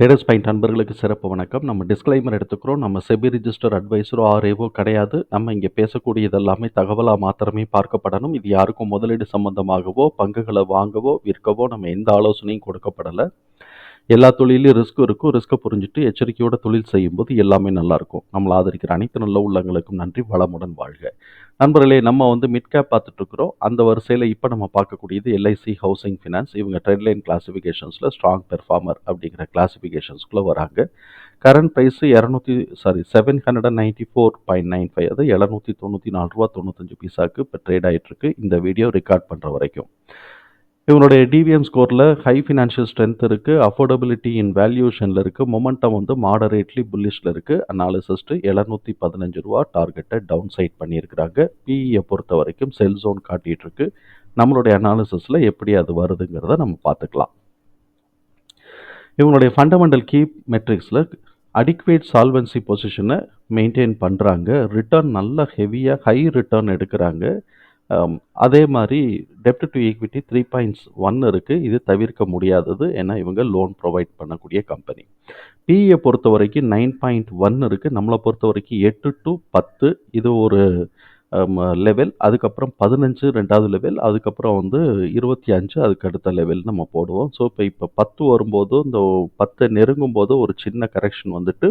Traders point நண்பர்களுக்கு சிறப்பு வணக்கம். நம்ம டிஸ்க்ளைமர் எடுத்துக்கிறோம். நம்ம செபி ரிஜிஸ்டர் அட்வைஸரோ ஆர்ஏவோ கிடையாது. நம்ம இங்கே பேசக்கூடியது எல்லாமே தகவலாக மாத்திரமே பார்க்கப்படணும். இது யாருக்கும் முதலீடு சம்பந்தமாகவோ பங்குகளை வாங்கவோ விற்கவோ நம்ம எந்த ஆலோசனையும் கொடுக்கப்படலை. எல்லா தொழிலையும் ரிஸ்க்கும் இருக்கும். ரிஸ்க்கை புரிஞ்சுட்டு எச்சரிக்கையோட தொழில் செய்யும்போது எல்லாமே நல்லாயிருக்கும் நம்மளை ஆதரிக்கிற அனைத்து நல்ல உள்ளங்களுக்கும் நன்றி. வளமுடன் வாழ்க. நண்பர்களே நம்ம வந்து மிட்கேப் பார்த்துட்ருக்குறோம். அந்த வரிசையில் இப்போ நம்ம பார்க்கக்கூடியது எல்ஐசி ஹவுசிங் ஃபினான்ஸ் இவங்க ட்ரெட்லைன் கிளாஸிஃபிகேஷன்ஸில் ஸ்ட்ராங் பெர்ஃபார்மர் அப்படிங்கிற கிளாஸிஃபிகேஷன்ஸ்குள்ளே வராங்க. கரண்ட் ப்ரைஸு இரநூத்தி sorry seven hundred and ninety four point nine five அது எழுநூற்றி தொண்ணூற்றி நாலு ரூபா தொண்ணூத்தஞ்சு பைசாக்கு இப்போ ட்ரேட் ஆகிட்டுருக்கு இந்த வீடியோ ரெக்கார்ட் பண்ணுற வரைக்கும். இவங்களுடைய டிவிஎம் ஸ்கோரில் ஹை ஃபினான்ஷியல் ஸ்ட்ரென்த் இருக்குது அஃபோர்டபிலிட்டி இன் வேல்யூஷனில் இருக்குது மொமெண்டம் வந்து மாடரேட்லி புல்லிஷில் இருக்குது அனாலிசிஸ்ட்டு எழுநூற்றி பதினஞ்சு ரூபா டார்கெட்டை டவுன் சைட் பண்ணியிருக்கிறாங்க பிஇயை பொறுத்த வரைக்கும் செல் ஜோன் காட்டிகிட்ருக்கு நம்மளுடைய அனாலிசிஸில் எப்படி அது வருதுங்கிறத நம்ம பார்த்துக்கலாம். இவங்களுடைய ஃபண்டமெண்டல் கீ மெட்ரிக்ஸில் அடிக்வேட் சால்வன்சி பொசிஷனை மெயின்டைன் பண்ணுறாங்க ரிட்டர்ன் நல்ல ஹெவியாக ஹை ரிட்டர்ன் எடுக்கிறாங்க. அதே மாதிரி டெப்ட் to equity three points one இருக்குது இது தவிர்க்க முடியாதது ஏன்னா இவங்க லோன் ப்ரொவைட் பண்ணக்கூடிய கம்பெனி பிஇயை பொறுத்த வரைக்கும் நைன் பாயிண்ட் ஒன் இருக்குது நம்மளை பொறுத்த வரைக்கும் எட்டு டு பத்து இது ஒரு லெவல் அதுக்கப்புறம் பதினஞ்சு ரெண்டாவது லெவல் அதுக்கப்புறம் வந்து இருபத்தி அஞ்சு அதுக்கு அடுத்த லெவல் நம்ம போடுவோம். ஸோ இப்போ இப்போ பத்து வரும்போது இந்த பத்தை நெருங்கும் போது ஒரு சின்ன கரெக்ஷன் வந்துட்டு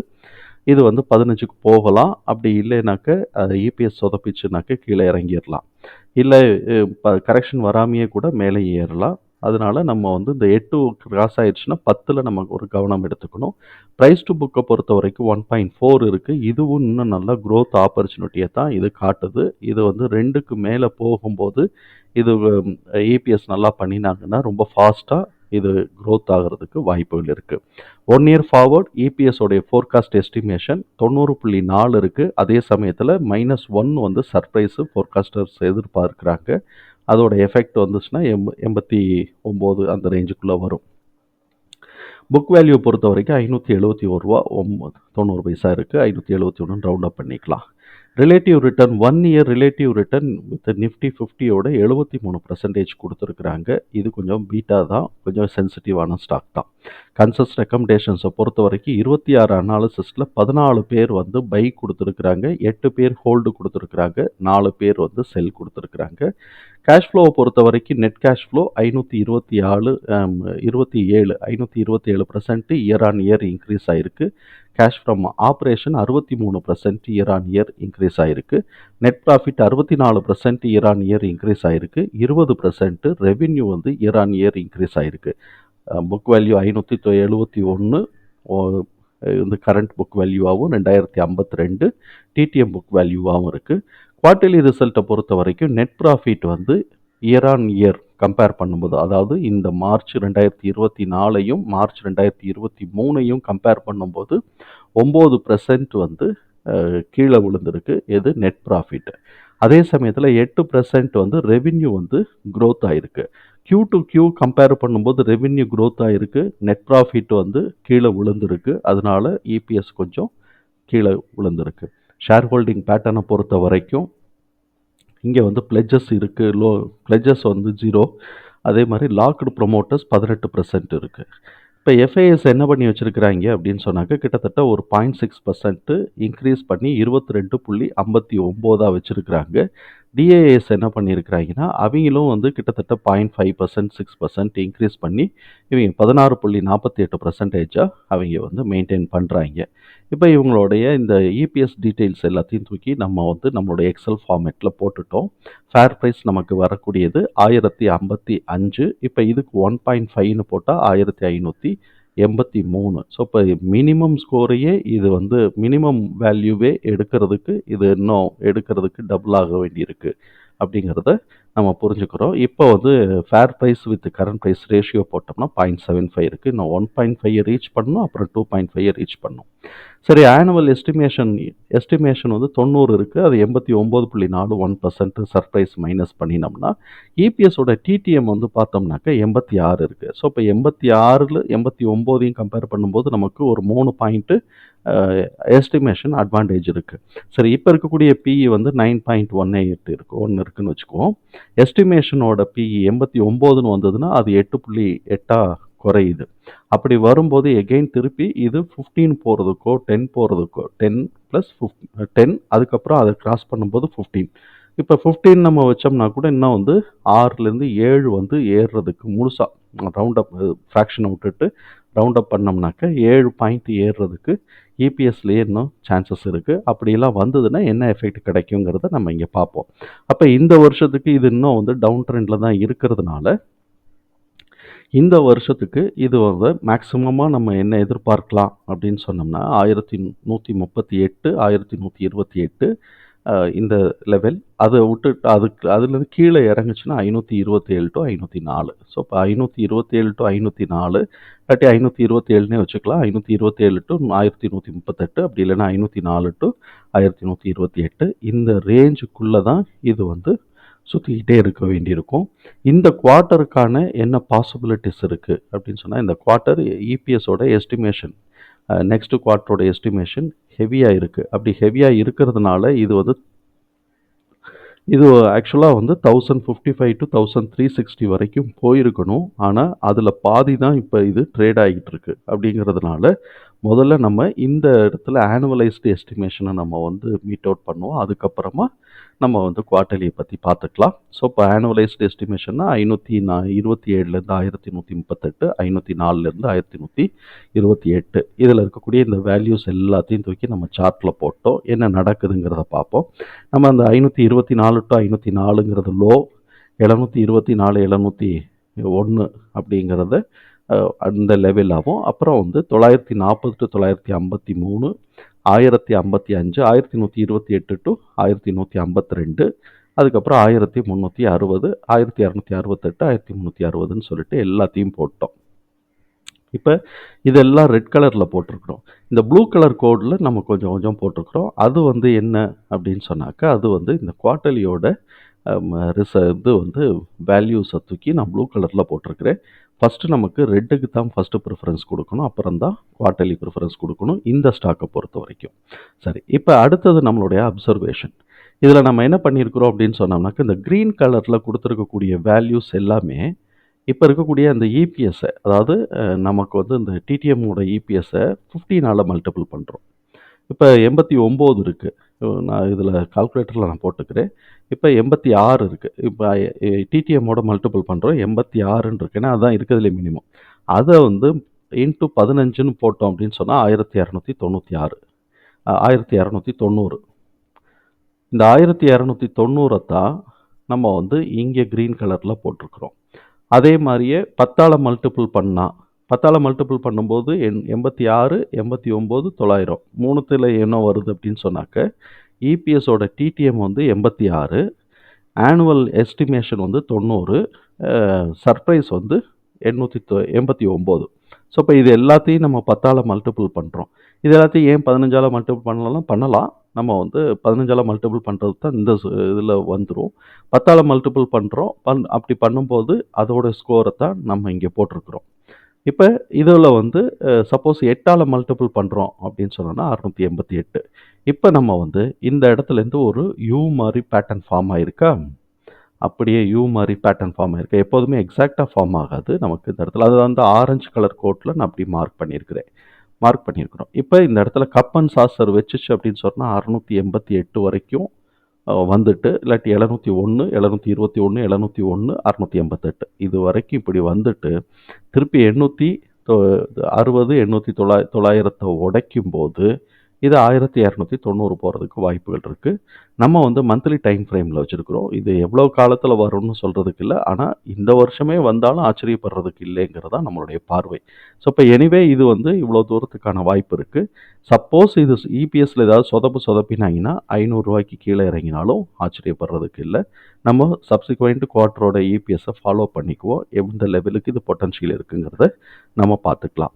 இது வந்து பதினஞ்சுக்கு போகலாம். அப்படி இல்லைனாக்க அது இபிஎஸ் சொதப்பிச்சுனாக்க கீழே இறங்கிடலாம். இல்லை இப்போ கரெக்ஷன் வராமையே கூட மேலே ஏறலாம். அதனால நம்ம வந்து இந்த எட்டு கிராஸ் ஆயிடுச்சுன்னா பத்தில் நம்ம ஒரு கவனம் எடுத்துக்கணும். ப்ரைஸ் டு புக்கை பொறுத்த வரைக்கும் ஒன் பாயிண்ட் ஃபோர் இருக்குது இதுவும் இன்னும் நல்லா க்ரோத் ஆப்பர்ச்சுனிட்டியை தான் இது காட்டுது. இது வந்து ரெண்டுக்கு மேலே போகும்போது இது ஏபிஎஸ் நல்லா பண்ணினாங்கன்னா ரொம்ப ஃபாஸ்ட்டாக இது க்ரோத் ஆகிறதுக்கு வாய்ப்புகள் இருக்குது ஒன் இயர் ஃபார்வர்ட் இபிஎஸோடைய ஃபோர்காஸ்ட் எஸ்டிமேஷன் தொண்ணூறு புள்ளி நாலு இருக்குது அதே சமயத்தில் மைனஸ் ஒன் வந்து சர்ப்ரைஸு ஃபோர்காஸ்டர்ஸ் எதிர்பார்க்குறாங்க. அதோட எஃபெக்ட் வந்துச்சுன்னா எம் எண்பத்தி ஒம்பது அந்த ரேஞ்சுக்குள்ளே வரும். புக் வேல்யூ பொறுத்த வரைக்கும் ஐநூற்றி எழுபத்தி ஒரு ரூபா ஒம்பது தொண்ணூறு பைசா இருக்குது ஐநூற்றி எழுபத்தி ஒன்று ரவுண்ட் அப் பண்ணிக்கலாம். Relative return one year relative return with Nifty ஃபிஃப்டியோட எழுபத்தி மூணு பர்சன்டேஜ் கொடுத்துருக்குறாங்க. இது கொஞ்சம் பீட்டாக தான் கொஞ்சம் சென்சிட்டிவான ஸ்டாக் தான். கன்சஸ் ரெக்கமெண்டேஷன்ஸை பொறுத்த வரைக்கும் இருபத்தி ஆறு அனாலிசிஸில் பதினாலு பேர் வந்து பை கொடுத்துருக்குறாங்க எட்டு பேர் ஹோல்டு கொடுத்துருக்குறாங்க நாலு பேர் வந்து செல் கொடுத்துருக்குறாங்க. கேஷ் ஃப்ளோவை பொறுத்த வரைக்கும் நெட் கேஷ் ஃப்ளோ ஐநூற்றி இருபத்தி ஆறு இருபத்தி ஏழு ஐநூற்றி இருபத்தி ஏழு percent year on year increase ஆகிருக்கு கேஷ் ஃப்ரம் ஆப்ரேஷன் அறுபத்தி மூணு percent year on year increase ஆகிருக்கு நெட் ப்ராஃபிட் அறுபத்தி நாலு percent year on year increase ஆகிருக்கு இருபது பர்சன்ட் ரெவின்யூ வந்து இயர் ஆன் இயர் இன்க்ரீஸ் ஆகிருக்கு புக் வேல்யூ ஐநூற்றி எழுபத்தி ஒன்று வந்து கரண்ட் புக் வேல்யூவாகவும் ரெண்டாயிரத்தி ஐம்பத்தி ரெண்டு டிடிஎம் புக் வேல்யூவாகவும் இருக்குது குவார்ட்டர்லி ரிசல்ட்டை பொறுத்த வரைக்கும் நெட் ப்ராஃபிட் வந்து இயர் ஆன் இயர் கம்பேர் பண்ணும்போது அதாவது இந்த மார்ச் ரெண்டாயிரத்தி இருபத்தி நாலையும் மார்ச் ரெண்டாயிரத்தி இருபத்தி மூணையும் கம்பேர் பண்ணும்போது ஒம்பது பர்சன்ட் வந்து கீழே விழுந்திருக்கு. எது? நெட் ப்ராஃபிட் அதே சமயத்தில் எட்டு பர்சன்ட் வந்து ரெவின்யூ வந்து க்ரோத் ஆகிருக்கு க்யூ டு க்யூ கம்பேர் பண்ணும்போது ரெவின்யூ க்ரோத் ஆகிருக்கு நெட் ப்ராஃபிட் வந்து கீழே விழுந்திருக்கு. அதனால இபிஎஸ் கொஞ்சம் கீழே விழுந்திருக்கு. ஷேர் ஹோல்டிங் பேட்டர்னை பொறுத்த வரைக்கும் இங்கே வந்து பிளெஜஸ் இருக்குது லோ பிளெஜஸ் வந்து ஜீரோ அதே மாதிரி லாக்டு ப்ரொமோட்டர்ஸ் பதினெட்டு பர்சன்ட் இருக்குது இப்போ எஃப்ஐஎஸ் என்ன பண்ணி வச்சுருக்கிறாங்க அப்படின்னு சொன்னாக்க கிட்டத்தட்ட ஒரு பாயிண்ட் சிக்ஸ் பர்சன்ட்டு இன்க்ரீஸ் பண்ணி இருபத்தி ரெண்டு புள்ளி ஐம்பத்தி ஒம்போதாக வச்சுருக்கிறாங்க. டிஏஎஸ் என்ன பண்ணியிருக்கிறாங்கன்னா அவங்களும் வந்து கிட்டத்தட்ட point five percent six percent increase பண்ணி இவங்க பதினாறு புள்ளி நாற்பத்தி எட்டு பர்சன்டேஜாக அவங்க வந்து மெயின்டைன் பண்ணுறாங்க இப்போ இவங்களுடைய இந்த இபிஎஸ் டீட்டெயில்ஸ் எல்லாத்தையும் தூக்கி நம்ம வந்து நம்மளுடைய எக்ஸல் ஃபார்மேட்டில் போட்டுட்டோம். ஃபேர் ப்ரைஸ் நமக்கு வரக்கூடியது ஆயிரத்தி ஐம்பத்தி அஞ்சு இப்போ இதுக்கு ஒன் பாயிண்ட் ஃபைவ்னு போட்டால் ஆயிரத்தி ஐநூற்றி எண்பத்தி மூணு. ஸோ இப்போ மினிமம் ஸ்கோரையே இது வந்து மினிமம் வேல்யூவே எடுக்கிறதுக்கு இது இன்னும் எடுக்கிறதுக்கு டபுள் ஆக வேண்டியிருக்கு. அப்படிங்கிறத நம்ம புரிஞ்சுக்கிறோம். இப்போ வந்து fair price with current price ratio போட்டோம்னா பாயிண்ட் செவன் ஃபைவ் இருக்குது இன்னும் ஒன் பாயிண்ட் ஃபைவ் ரீச் பண்ணணும் அப்புறம் டூ பாயிண்ட் ஃபைவ் ரீச் பண்ணணும் சரி ஆனுவல் எஸ்டிமேஷன் எஸ்டிமேஷன் வந்து தொண்ணூறு இருக்குது அது எண்பத்தி ஒம்பது புள்ளி நாலு ஒன் பர்சன்ட் சர்ப்ரைஸ் மைனஸ் பண்ணினோம்னா இபிஎஸோட டிடிஎம் வந்து பார்த்தோம்னாக்க எண்பத்தி ஆறு இருக்குது ஸோ இப்போ எண்பத்தி ஆறில் எண்பத்தி ஒம்போதையும் கம்பேர் பண்ணும்போது நமக்கு ஒரு மூணு பாயிண்ட்டு எஸ்டிமேஷன் அட்வான்டேஜ் இருக்குது சரி இப்போ இருக்கக்கூடிய பிஇ வந்து நைன் பாயிண்ட் ஒன் எயிட் இருக்குது ஒன்று இருக்குன்னு வச்சுக்குவோம் எஸ்டிமேஷனோட பிஇ எண்பத்தி ஒம்போதுன்னு வந்ததுன்னா அது எட்டு புள்ளி எட்டாக குறையுது. அப்படி வரும்போது எகெயின் திருப்பி இது ஃபிஃப்டீன் போகிறதுக்கோ டென் போகிறதுக்கோ டென் ப்ளஸ் ஃபிஃப் டென் அதுக்கப்புறம் அதை கிராஸ் பண்ணும்போது ஃபிஃப்டீன் இப்போ ஃபிஃப்டீன் நம்ம வச்சோம்னா கூட இன்னும் வந்து ஆறுலேருந்து ஏழு வந்து ஏறுறதுக்கு முழுசாக ரவுண்ட் அப் ஃப்ராக்ஷனை விட்டுட்டு ரவுண்ட் அப் பண்ணோம்னாக்க ஏழு பாயிண்ட் ஏறுறதுக்கு இபிஎஸ்லேயே இன்னும் சான்சஸ் இருக்குது அப்படியெல்லாம் வந்ததுன்னா என்ன எஃபெக்ட் கிடைக்குங்கிறத நம்ம இங்கே பார்ப்போம். அப்போ இந்த வருஷத்துக்கு இது இன்னும் வந்து டவுன் ட்ரெண்டில் தான் இருக்கிறதுனால இந்த வருஷத்துக்கு இது வந்து மேக்சிமமாக நம்ம என்ன எதிர்பார்க்கலாம் அப்படின்னு சொன்னோம்னா ஆயிரத்தி நூற்றி முப்பத்தி எட்டு ஆயிரத்தி நூற்றி இருபத்தி எட்டு இந்த லெவல் அதை விட்டுட்டு அதுக்கு அதுலேருந்து கீழே இறங்குச்சுன்னா ஐநூற்றி இருபத்தேழு டு ஐநூற்றி நாலு. ஸோ இப்போ ஐநூற்றி இருபத்தேழு டு ஐநூற்றி நாலு இல்லாட்டி ஐநூற்றி இருபத்தேழுனே வச்சுக்கலாம். ஐநூற்றி இருபத்தேழு டு ஆயிரத்தி நூற்றி முப்பத்தெட்டு அப்படி இல்லைன்னா ஐநூற்றி நாலு டு ஆயிரத்தி நூற்றி இருபத்தி எட்டு. இந்த ரேஞ்சுக்குள்ளே தான் இது வந்து சுற்றிக்கிட்டே இருக்க வேண்டியிருக்கும். இந்த குவார்ட்டருக்கான என்ன பாசிபிலிட்டிஸ் இருக்குது அப்படின்னு சொன்னால் இந்த குவார்ட்டர் இபிஎஸோட எஸ்டிமேஷன் நெக்ஸ்ட் குவார்ட்டரோட எஸ்டிமேஷன் ஹெவியாக இருக்குது அப்படி ஹெவியாக இருக்கிறதுனால இது வந்து இது ஆக்சுவலாக வந்து thousand fifty five to thousand three sixty வரைக்கும் போயிருக்கணும். ஆனால் அதில் பாதி தான் இப்போ இது ட்ரேட் ஆகிட்டு இருக்கு. அப்படிங்கிறதுனால முதல்ல நம்ம இந்த இடத்துல ஆனுவலைஸ்டு எஸ்டிமேஷனை நம்ம வந்து மீட் அவுட் பண்ணுவோம். அதுக்கப்புறமா நம்ம வந்து குவார்டர்லியை பற்றி பார்த்துக்கலாம். ஸோ இப்போ ஆனுவலைஸ்டு எஸ்டிமேஷன்னா ஐநூற்றி நா இருபத்தி ஏழுலேருந்து ஆயிரத்தி நூற்றி முப்பத்தெட்டு ஐநூற்றி நாலுலேருந்து ஆயிரத்தி நூற்றி இருபத்தி எட்டு. இதில் இருக்கக்கூடிய இந்த வேல்யூஸ் எல்லாத்தையும் தூக்கி நம்ம சார்ட்டில் போட்டோம். என்ன நடக்குதுங்கிறத பார்ப்போம். நம்ம அந்த ஐநூற்றி இருபத்தி நாலு டு ஐநூற்றி நாலுங்கிறது லோ எழுநூற்றி இருபத்தி நாலு எழுநூற்றி ஒன்று அப்படிங்கிறத அந்த லெவலாகவும் அப்புறம் வந்து தொள்ளாயிரத்தி நாற்பது டு தொள்ளாயிரத்தி ஐம்பத்தி மூணு ஆயிரத்தி ஐம்பத்தி அஞ்சு ஆயிரத்தி நூற்றி இருபத்தி எட்டு டு ஆயிரத்தி நூற்றி ஐம்பத்தி ரெண்டு அதுக்கப்புறம் ஆயிரத்தி முந்நூற்றி அறுபது ஆயிரத்தி இரநூத்தி அறுபத்தெட்டு ஆயிரத்தி முந்நூற்றி அறுபதுன்னு சொல்லிட்டு எல்லாத்தையும் போட்டோம். இப்போ இதெல்லாம் ரெட் கலரில் போட்டிருக்கிறோம். இந்த ப்ளூ கலர் கோடில் நம்ம கொஞ்சம் கொஞ்சம் போட்டிருக்கிறோம். அது வந்து என்ன அப்படின்னு சொன்னாக்கா அது வந்து இந்த குவார்ட்டலியோட ரிச இது வந்து வேல்யூஸை தூக்கி நான் ப்ளூ கலரில் போட்டிருக்கிறேன். ஃபஸ்ட்டு நமக்கு ரெட்டுக்கு தான் ஃபஸ்ட்டு ப்ரிஃபரன்ஸ் கொடுக்கணும். அப்புறம் தான் குவார்ட்டர்லி ப்ரிஃபரன்ஸ் கொடுக்கணும். இந்த ஸ்டாக்கை பொறுத்த வரைக்கும். சரி இப்போ அடுத்தது நம்மளுடைய அப்சர்வேஷன் இதில் நம்ம என்ன பண்ணியிருக்கிறோம் அப்படின்னு சொன்னோம்னாக்க இந்த க்ரீன் கலரில் கொடுத்துருக்கக்கூடிய வேல்யூஸ் எல்லாமே இப்போ இருக்கக்கூடிய அந்த இபிஎஸ்ஸை அதாவது நமக்கு வந்து இந்த டிடிஎம்மோட இபிஎஸ்ஸை ஃபிஃப்டீனால் மல்டிபிள் பண்ணுறோம் இப்போ எண்பத்தி ஒம்பது இருக்குது நான் இதில் கால்குலேட்டரில் நான் போட்டுக்கிறேன். இப்போ எண்பத்தி ஆறு இருக்குது இப்போ டிடிஎம்மோட மல்டிபிள் பண்ணுறோம் எண்பத்தி ஆறுன்னு இருக்கு. ஏன்னா அதுதான் இருக்கிறதுலே மினிமம் அதை வந்து இன்ட்டு பதினஞ்சுன்னு போட்டோம் அப்படின்னு சொன்னால் ஆயிரத்தி இரநூத்தி தொண்ணூற்றி ஆறு. ஆயிரத்தி இரநூத்தி தொண்ணூறு. இந்த ஆயிரத்தி இரநூத்தி தொண்ணூறை தான் நம்ம வந்து இங்கே க்ரீன் கலரில் போட்டிருக்கிறோம். அதே மாதிரியே பத்தால் மல்டிபிள் பண்ணால் பத்தால் மல்டிபிள் பண்ணும்போது எண் எண்பத்தி ஆறு எண்பத்தி ஒம்பது தொள்ளாயிரம். மூணுத்தில் என்ன வருது அப்படின்னு சொன்னாக்க இபிஎஸோட டிடிஎம் வந்து எண்பத்தி ஆறு ஆனுவல் எஸ்டிமேஷன் வந்து தொண்ணூறு சர்ப்ரைஸ் வந்து எண்ணூற்றி தொ எண்பத்தி ஒம்பது. ஸோ இப்போ இது எல்லாத்தையும் நம்ம பத்தால் மல்டிபிள் பண்ணுறோம் இது எல்லாத்தையும் ஏன் பதினஞ்சால் மல்டிபிள் பண்ணலாம் பண்ணலாம். நம்ம வந்து பதினஞ்சால் மல்டிபிள் பண்ணுறது தான் இந்த இதில் வந்துடும் பத்தால் மல்டிபிள் பண்ணுறோம் பண் அப்படி பண்ணும்போது அதோட ஸ்கோரை தான் நம்ம இங்கே போட்டிருக்கிறோம். இப்போ இதில் வந்து சப்போஸ் எட்டால் மல்டிபிள் பண்ணுறோம் அப்படின்னு சொன்னோன்னா அறுநூற்றி எண்பத்தி எட்டு. இப்போ நம்ம வந்து இந்த இடத்துலேருந்து ஒரு யூ மாதிரி பேட்டர்ன் ஃபார்ம் ஆகிருக்கா அப்படியே யூ மாதிரி பேட்டர்ன் ஃபார்ம் ஆகிருக்கு எப்போதுமே எக்ஸாக்டாக ஃபார்ம் ஆகாது நமக்கு இந்த இடத்துல. அது வந்து ஆரஞ்சு கலர் கோட்டில் நான் அப்படி மார்க் பண்ணியிருக்கிறேன். மார்க் பண்ணியிருக்கிறோம். இப்போ இந்த இடத்துல கப் அண்ட் சாசர் வச்சுச்சு அப்படின்னு சொன்னால் அறுநூற்றி எண்பத்தி எட்டு வரைக்கும் வந்துட்டு இல்லாட்டி எழுநூற்றி ஒன்று எழுநூற்றி இருபத்தி ஒன்று எழுநூற்றி ஒன்று அறநூற்றி எண்பத்தெட்டு. இது வரைக்கும் இப்படி வந்துட்டு திருப்பி எண்ணூற்றி அறுபது எண்ணூற்றி தொள்ளா தொள்ளாயிரத்தை உடைக்கும் போது இது ஆயிரத்தி இரநூத்தி தொண்ணூறு போகிறதுக்கு வாய்ப்புகள் இருக்குது நம்ம வந்து மந்த்லி டைம் ஃப்ரேமில் வச்சுருக்குறோம். இது எவ்வளோ காலத்தில் வரும்னு சொல்கிறதுக்கு இல்லை. ஆனால் இந்த வருஷமே வந்தாலும் ஆச்சரியப்படுறதுக்கு இல்லைங்கிறது தான் நம்மளுடைய பார்வை. ஸோ இப்போ எனிவே இது வந்து இவ்வளோ தூரத்துக்கான வாய்ப்பு இருக்குது சப்போஸ் இது இபிஎஸ்சில் ஏதாவது சொதப்பு சொதப்பினாங்கன்னா ஐநூறுரூவாய்க்கு கீழே இறங்கினாலும் ஆச்சரியப்படுறதுக்கு இல்லை. நம்ம சப்சிக்வெண்ட் குவார்ட்டரோட இபிஎஸ்ஸை ஃபாலோ பண்ணிக்குவோம். எந்த லெவலுக்கு இது பொட்டன்ஷியல் இருக்குங்கிறத நம்ம பார்த்துக்கலாம்.